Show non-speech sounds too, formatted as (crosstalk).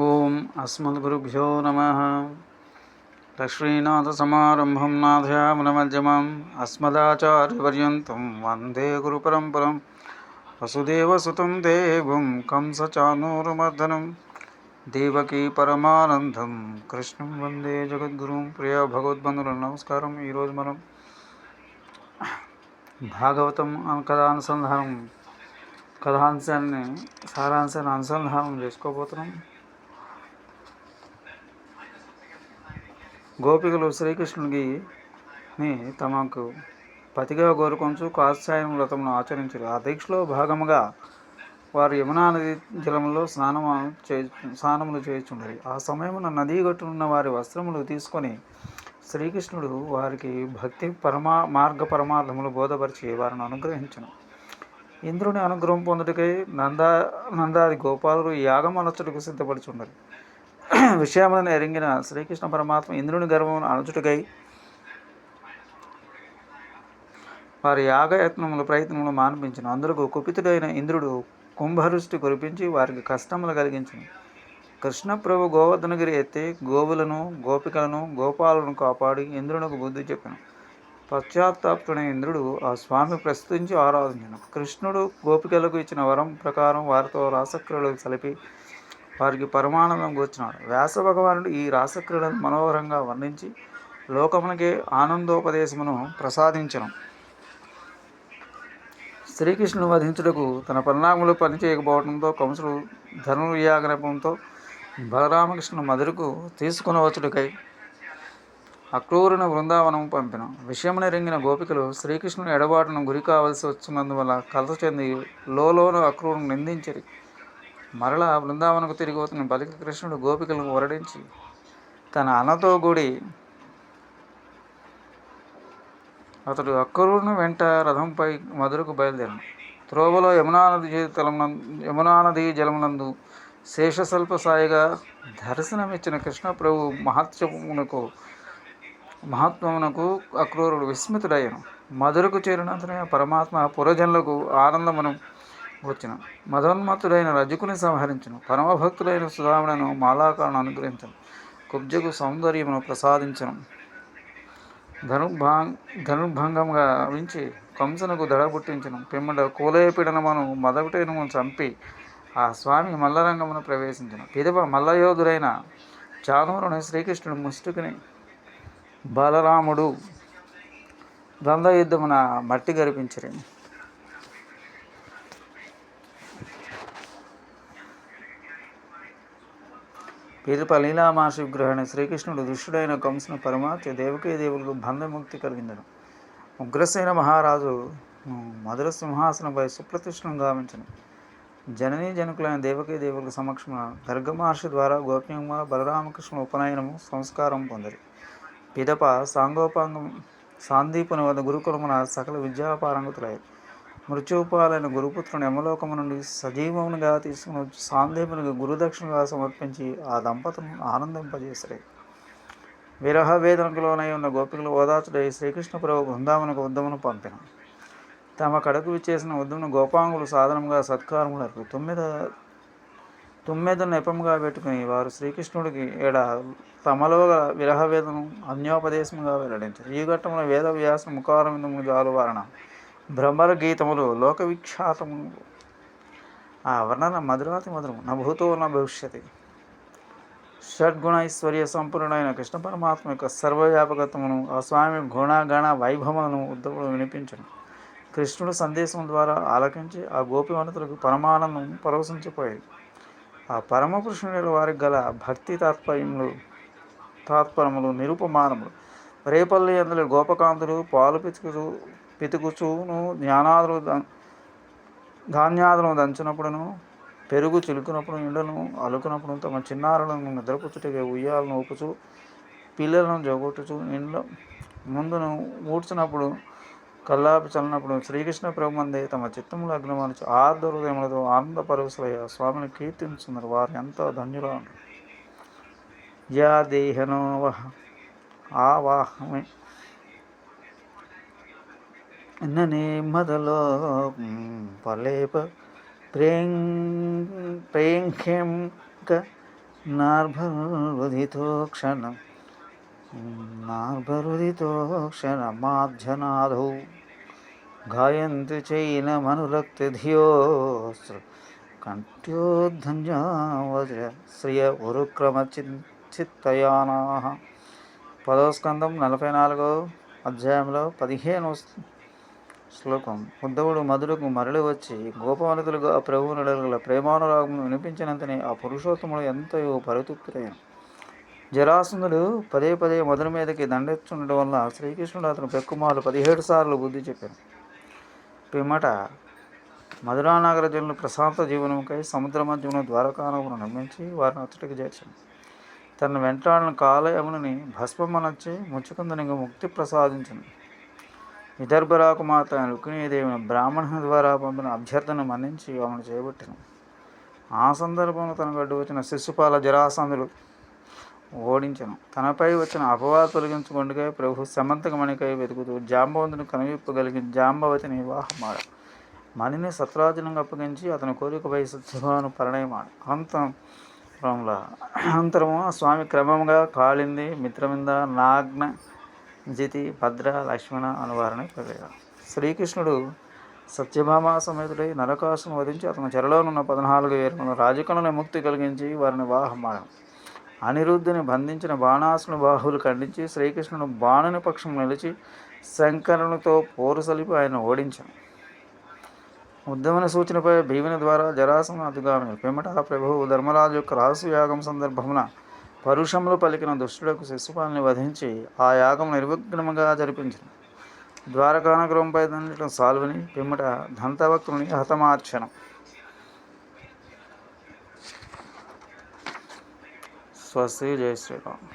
ఓం అస్మద్గురుభ్యో నమ లక్ష్మీనాథసమారంభం నాథయామునమధ్యమం అస్మదాచార్యపర్యంతం వందే గురుపరంపరం వసుదేవసుతం దేవం కంసచానూరమర్దనం దేవకీ పరమానందం కృష్ణం వందే జగద్గురుం ప్రియ భగవద్బంధువులు నమస్కారం ఈరోజు మనం భాగవతం కథానుసంధానం కథాంశాన్ని సారాంశాన్ని అనుసంధానం చేసుకోబోతున్నాం గోపికలు శ్రీకృష్ణునికి తమకు పతిగా కోరుకొంచు కాత్సాయన వ్రతమును ఆచరించారు. ఆ దీక్షలో భాగముగా వారు యమునా నది జలంలో స్నానము చే స్నానములు చేయుచుండరు. ఆ సమయమున నదీ గట్టునున్న వారి వస్త్రములు తీసుకొని శ్రీకృష్ణుడు వారికి భక్తి పరమా మార్గ పరమార్థములు బోధపరిచి వారిని అనుగ్రహించను. ఇంద్రుని అనుగ్రహం పొందుటకై నందా నందాది గోపాలుడు యాగమనచుటకు సిద్ధపడుచుండరు. (clears throat) విషయములను ఎరింగిన శ్రీకృష్ణ పరమాత్మ ఇంద్రుని గర్వమును అణచుటకై వారి యాగయత్నములు ప్రయత్నములు మాన్పించిన. అందులకు కుపితుడైన ఇంద్రుడు కుంభరుష్టి కురిపించి వారికి కష్టములు కలిగించను. కృష్ణప్రభు గోవర్ధనగిరి ఎత్తి గోవులను గోపికలను గోపాలను కాపాడి ఇంద్రునికి బుద్ధి చెప్పాను. పశ్చాత్తాపుడైన ఇంద్రుడు ఆ స్వామి ప్రస్తుతించి ఆరాధించను. కృష్ణుడు గోపికలకు ఇచ్చిన వరం ప్రకారం వారితో రాసక్రియలు కలిపి వారికి పరమానందం కూర్చున్నాడు. వ్యాస భగవానుడు ఈ రాసక్రీడను మనోహరంగా వర్ణించి లోకమునకే ఆనందోపదేశమును ప్రసాదించను. శ్రీకృష్ణుడు వధించుటకు తన పరిణామములు పనిచేయకపోవడంతో కంసుడు ధనుర్యాగనపంతో బలరామకృష్ణుడు మధురకు తీసుకునవచ్చుటకై అక్రూరుని బృందావనం పంపిన. విషయమున రింగిన గోపికలు శ్రీకృష్ణుని ఎడబాటును గురి కావలసి వచ్చినందువల్ల కలత చెంది లోలోను అక్రూరును నిందించిరి. మరలా బృందావనకు తిరిగి వస్తున్న బలిక కృష్ణుడు గోపికలను వరడించి తన అన్నతో కూడి అతడు అక్కరును వెంట రథంపై మధురకు బయలుదేరాను త్రోవలో యమునా నది జలమునందు యమునా నది జలమునందు శేషస్వల్ప సాయిగా దర్శనమిచ్చిన కృష్ణ ప్రభు మహత్యమునకు మహాత్మమునకు అక్రూరుడు విస్మితుడయ్యను. మధురకు చేరినంతనే పరమాత్మ పురజనులకు ఆనందమును వచ్చిన. మదోన్మత్తుడైన రజకుని సంహరించను. పరమభక్తుడైన సుధాముడను మాలాకాలను అనుగ్రహించను. కుబ్జకు సౌందర్యమును ప్రసాదించను. ధనుర్భాంగ్ ధనుర్భంగంగా వించి కంసనకు దడ పుట్టించను. పిమ్మట కూలయపీడనమును మదవిటను చంపి ఆ స్వామి మల్లరంగమును ప్రవేశించను. పిదప మల్లయోధుడైన చానూరుని శ్రీకృష్ణుడు ముష్టుకుని బలరాముడు ద్వంద్వ యుద్ధమున మట్టి గరిపించరు పిదప లీలామాసి విగ్రహాన్ని శ్రీకృష్ణుడు దుష్టుడైన కంసును పరమాత్య దేవకీ దేవులకు బంధముక్తి కలిగిందను. ఉగ్రసేన మహారాజు మధుర సింహాసనంపై సుప్రతిష్ఠను గావించను. జననీ జనకులైన దేవకీ దేవులకు సమక్షమున దర్గమహర్షి ద్వారా గోప్యంగా బలరామకృష్ణ ఉపనయనము సంస్కారం పొందరి. పిదప సాంగోపాంగం సాందీపుని వద్ద గురుకులమున సకల విద్యాపారంగతులయ్యారు మృత్యుపాలైన గురుపుత్రుని యమలోకము నుండి సజీవమునిగా తీసుకుని వచ్చి సాందీపునికి గురుదక్షిణగా సమర్పించి ఆ దంపతులను ఆనందింపజేసరే. విరహ వేదనకులోనై ఉన్న గోపికలు ఓదాచుడై శ్రీకృష్ణ ప్రభు బృందావనకు ఉద్దమును పంపిన. తమ కడకు విచ్చేసిన ఉద్దమును గోపాంగులు సాధనముగా సత్కారములకు తొమ్మిద తొమ్మిది నెపముగా పెట్టుకుని వారు శ్రీకృష్ణుడికి ఏడ తమలో విరహ వేదను అన్యోపదేశముగా వెల్లడించారు. ఈ ఘట్టంలో వేద వ్యాస ముఖారవిందము జాలు వారణ భ్రమర గీతములు లోక ఆ వర్ణన మధురాతి మధురము నా భూతో నా భవిష్యతి. షడ్గుణ ఐశ్వర్య సంపూర్ణమైన కృష్ణ పరమాత్మ యొక్క సర్వవ్యాపకత్వమును ఆ స్వామి గుణగణ వైభవమును ఉద్ధవుడు వినిపించను. కృష్ణుడు సందేశం ద్వారా ఆలకించి ఆ గోపివనతులకు పరమానందం పరవశించిపోయేది. ఆ పరమపురుషుని వారికి గల భక్తి తాత్పర్యములు తాత్పరములు నిరుపమానములు. రేపల్లి అందులో గోపకాంతులు పాలు పిచ్చుకులు పితుకుచూను జ్ఞానాదులు ధాన్యాదులను దంచినప్పుడును పెరుగు చిలుకునప్పుడు ఎండను అలుకునప్పుడు తమ చిన్నారులను నిద్రపుచ్చుటకి ఉయ్యాలను ఊపుచు పిల్లలను జగొట్టుచు ఇండ్ల ముందును ఊడ్చినప్పుడు కల్లాపి చల్లినప్పుడు శ్రీకృష్ణ ప్రభుమందే తమ చిత్తములు అగ్నమానిచి ఆర్ధ హృదయములతో ఆనంద పరవశులయ్య స్వామిని కీర్తించున్నారు వారు ఎంతో ధన్యులు యా దేహనో వహ ఆవాహమే. ననే మొదలో పలేప ప్రేం ప్రేంఖ్యంక నార్భరుదితో క్షణం. నార్భరుదితో క్షణమాధ్యనాథౌ గాయంతి చైనమనురక్తిధియోస్త్ర కంఠ్యోద్ధంజావజ శ్రియ ఉరుక్రమ చిత్తయానా. పదోస్కందం నలభై నాలుగో అధ్యాయంలో పదిహేను శ్లోకం. ఉద్ధవుడు మధురకు మరలి వచ్చి గోపాలకులుగా ప్రభువును గల ప్రేమానురాగమును వినిపించినంతనే ఆ పురుషోత్తముడు ఎంతయో పరితృప్తులైన జరాసంధుడు పదే పదే మధుర మీదకి దండెత్తుండడం వల్ల శ్రీకృష్ణుడు అతను పెక్కుమాలు పదిహేడు సార్లు బుద్ధి చెప్పాను పిమ్మట మధురానగర జనులు ప్రశాంత జీవనముకై సముద్ర మధ్యమును ద్వారకానమును నిర్మించి వారిని అతడికి చేర్చాను తన వెంటాడిన కాలయమునని భస్మమనొచ్చి ముచ్చుకుందనిగా ముక్తి ప్రసాదించింది విదర్భ రాకుమాత రుక్మిణీదేవిని బ్రాహ్మణుని ద్వారా పంపిన అభ్యర్థన మన్నించి ఆమెను చేపట్టిన. ఆ సందర్భంలో తనకు అడ్డు వచ్చిన శిశుపాల జరాసందులు ఓడించను. తనపై వచ్చిన అపవాద తొలగించుకుండుగా ప్రభు సమంతకమణికై వెతుకుతూ జాంబవంతుని కనువిప్పగలిగి జాంబవతిని వివాహమాడ. మణిని సత్రాజనంగా అప్పగించి అతని కోరికపై సత్యభావను పరిణయమాడు. అనంతరంలో అనంతరము స్వామి క్రమంగా కాళింది మిత్రమింద నాగ్న జితి భద్ర లక్ష్మణ అనువారణ ప్రవేగ శ్రీకృష్ణుడు సత్యభామ సమేతుడై నరకాసును వధించి అతని చెరలోనున్న పద్నాలుగు వేరు రాజకనుల ముక్తి కలిగించి వారిని వివాహమాడం అనిరుద్ధుని బంధించిన బాణాసును బాహువులు ఖండించి శ్రీకృష్ణుడు బాణుని పక్షం నిలిచి శంకరునితో పోరు సలిపి ఆయన ఓడించాను ఉద్దమన సూచనపై భీముని ద్వారా జరాసన అధిగామి పిమ్మట ప్రభువు ధర్మరాజు యొక్క రహస్యయాగం సందర్భమున పరుషంలో పలికిన దుష్టులకు శిశుపాలని వధించి ఆ యాగం నిర్విఘ్నముగా జరిపించింది ద్వారకానగరంపై దండటం సాల్వని పిమ్మట దంతవక్రుని హతమార్చనం. స్వస్తి జయ శ్రీరామ్.